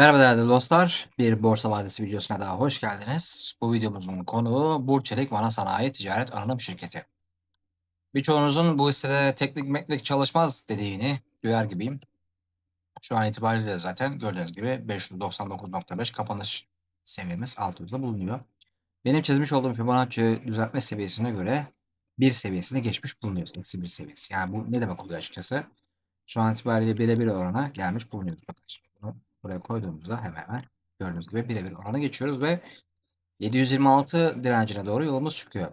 Merhaba değerli dostlar. Bir Borsa Vadisi videosuna daha hoş geldiniz. Bu videomuzun konuğu Burçelik Vana Sanayi Ticaret Anonim Şirketi. Birçoğunuzun bu hissede teknik meklik çalışmaz dediğini duyar gibiyim. Şu an itibariyle zaten gördüğünüz gibi 599.5 kapanış seviyemiz alt yüzde bulunuyor. Benim çizmiş olduğum Fibonacci düzeltme seviyesine göre bir seviyesini geçmiş bulunuyoruz. Eksi bir seviyesi. Yani bu ne demek oluyor açıkçası? Şu an itibariyle birebir orana gelmiş bulunuyoruz. Bakın şimdi buraya koyduğumuzda hemen hemen gördüğünüz gibi birebir orana geçiyoruz ve 726 direncine doğru yolumuz çıkıyor.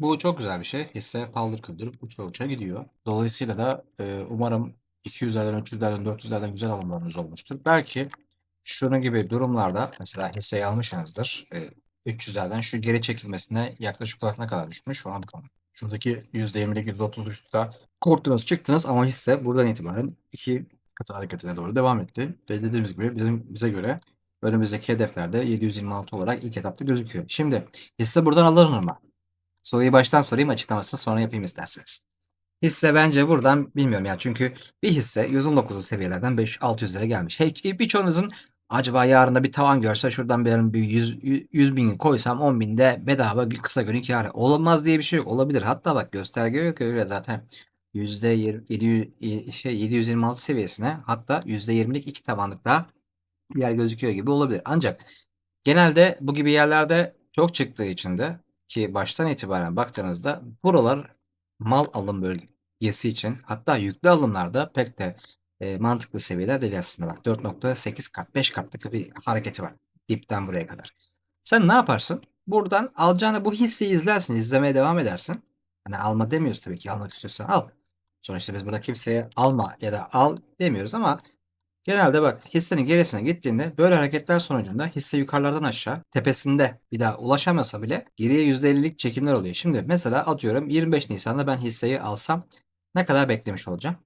Bu çok güzel bir şey. Hisse paldır küldür uça uça gidiyor. Dolayısıyla da e, umarım 200'lerden, 300'lerden, 400'lerden güzel alımlarınız olmuştur. Belki şunun gibi durumlarda mesela hisseyi almışsınızdır. E, 300'lerden şu geri çekilmesine yaklaşık olarak ne kadar düşmüş ona bakalım. Şuradaki %20'lik %30 düştü korktunuz çıktınız ama hisse buradan itibaren iki katı hareketine doğru devam etti. Ve dediğimiz gibi bizim bize göre önümüzdeki hedeflerde 726 olarak ilk etapta gözüküyor. Şimdi hisse buradan alınır mı? Soruyu baştan sorayım açıklamasını sonra yapayım isterseniz. Hisse bence buradan bilmiyorum ya çünkü bir hisse 119'lu seviyelerden 5-600 lira gelmiş. Hey, birçoğunuzun acaba yarın da bir tavan görse şuradan bir, bir 100, 100 bin koysam 10 binde bedava kısa günlük kârı. Olmaz diye bir şey yok. Olabilir. Hatta bak gösterge yok öyle zaten. %700, şey, 726 seviyesine hatta %20'lik iki tabanlık daha yer gözüküyor gibi olabilir. Ancak genelde bu gibi yerlerde çok çıktığı için de ki baştan itibaren baktığınızda buralar mal alım bölgesi için hatta yüklü alımlarda pek de e, mantıklı seviyeler değil aslında bak 4.8 kat 5 katlık bir hareketi var dipten buraya kadar. Sen ne yaparsın? Buradan alacağını bu hisseyi izlersin, izlemeye devam edersin. Hani alma demiyoruz tabii ki almak istiyorsan al. Sonuçta biz burada kimseye alma ya da al demiyoruz ama genelde bak hissenin gerisine gittiğinde böyle hareketler sonucunda hisse yukarılardan aşağı tepesinde bir daha ulaşamasa bile geriye %50'lik çekimler oluyor. Şimdi mesela atıyorum 25 Nisan'da ben hisseyi alsam ne kadar beklemiş olacağım?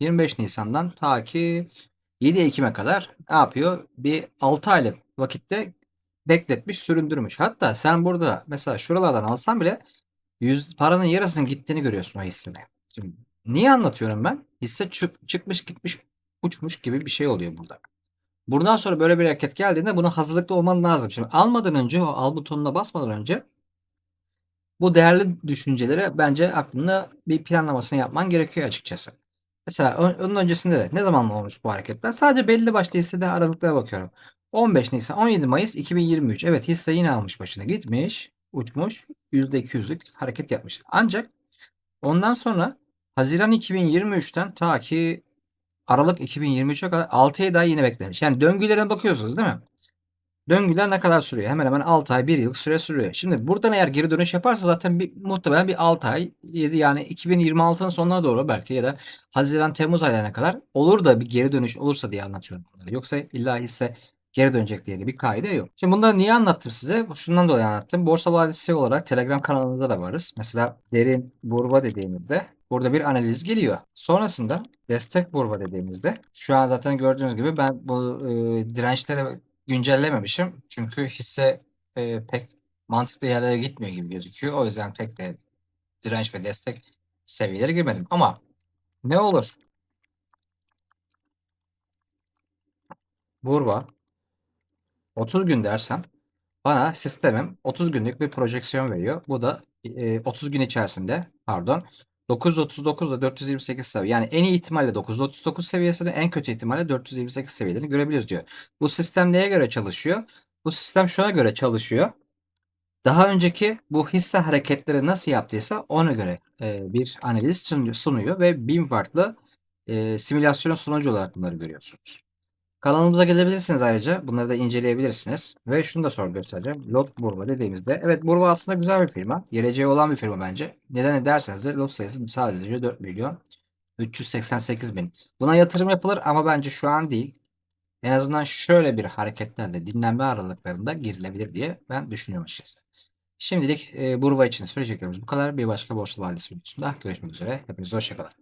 25 Nisan'dan ta ki 7 Ekim'e kadar ne yapıyor? Bir 6 aylık vakitte bekletmiş, süründürmüş. Hatta sen burada mesela şuralardan alsan bile yüz, paranın yarısının gittiğini görüyorsun o hissine. Şimdi Niye anlatıyorum ben? Hisse çık, çıkmış gitmiş uçmuş gibi bir şey oluyor burada. Buradan sonra böyle bir hareket geldiğinde buna hazırlıklı olman lazım. Şimdi almadan önce o al butonuna basmadan önce bu değerli düşüncelere bence aklında bir planlamasını yapman gerekiyor açıkçası. Mesela onun öncesinde de ne zaman olmuş bu hareketler? Sadece belli başlı hissede aralıklara bakıyorum. 15 Nisan 17 Mayıs 2023. Evet hisse yine almış başına gitmiş. Uçmuş. %200'lük hareket yapmış. Ancak ondan sonra Haziran 2023'ten ta ki Aralık 2023'e kadar 6 ay daha yine beklemiş. Yani döngülerine bakıyorsunuz değil mi? Döngüler ne kadar sürüyor? Hemen hemen 6 ay 1 yıl süre sürüyor. Şimdi buradan eğer geri dönüş yaparsa zaten bir, muhtemelen bir 6 ay 7 yani 2026'nın sonuna doğru belki ya da Haziran Temmuz aylarına kadar olur da bir geri dönüş olursa diye anlatıyorum bunları. Yoksa illa hisse geri dönecek diye de bir kaide yok. Şimdi bunları niye anlattım size? Şundan dolayı anlattım. Borsa Vadisi olarak Telegram kanalında da varız. Mesela derin burba dediğimizde Burada bir analiz geliyor. Sonrasında destek burba dediğimizde şu an zaten gördüğünüz gibi ben bu e, dirençleri güncellememişim. Çünkü hisse e, pek mantıklı yerlere gitmiyor gibi gözüküyor. O yüzden pek de direnç ve destek seviyeleri girmedim. Ama ne olur? Burba 30 gün dersem bana sistemim 30 günlük bir projeksiyon veriyor. Bu da e, 30 gün içerisinde pardon 939 ile 428 seviye. Yani en iyi ihtimalle 939 seviyesini, en kötü ihtimalle 428 seviyelerini görebiliriz diyor. Bu sistem neye göre çalışıyor? Bu sistem şuna göre çalışıyor. Daha önceki bu hisse hareketleri nasıl yaptıysa ona göre e, bir analiz sunuyor ve bin farklı e, simülasyon sunucu olarak bunları görüyorsunuz. Kanalımıza gelebilirsiniz ayrıca. Bunları da inceleyebilirsiniz. Ve şunu da sonra göstereceğim. Lot Burva dediğimizde. Evet Burva aslında güzel bir firma. Geleceği olan bir firma bence. Neden derseniz de lot sayısı sadece 4 milyon 388 bin. Buna yatırım yapılır ama bence şu an değil. En azından şöyle bir hareketlerle dinlenme aralıklarında girilebilir diye ben düşünüyorum açıkçası. Şimdilik e, Burva için söyleyeceklerimiz bu kadar. Bir başka borsa vadisi videosunda görüşmek üzere. Hepinize hoşçakalın.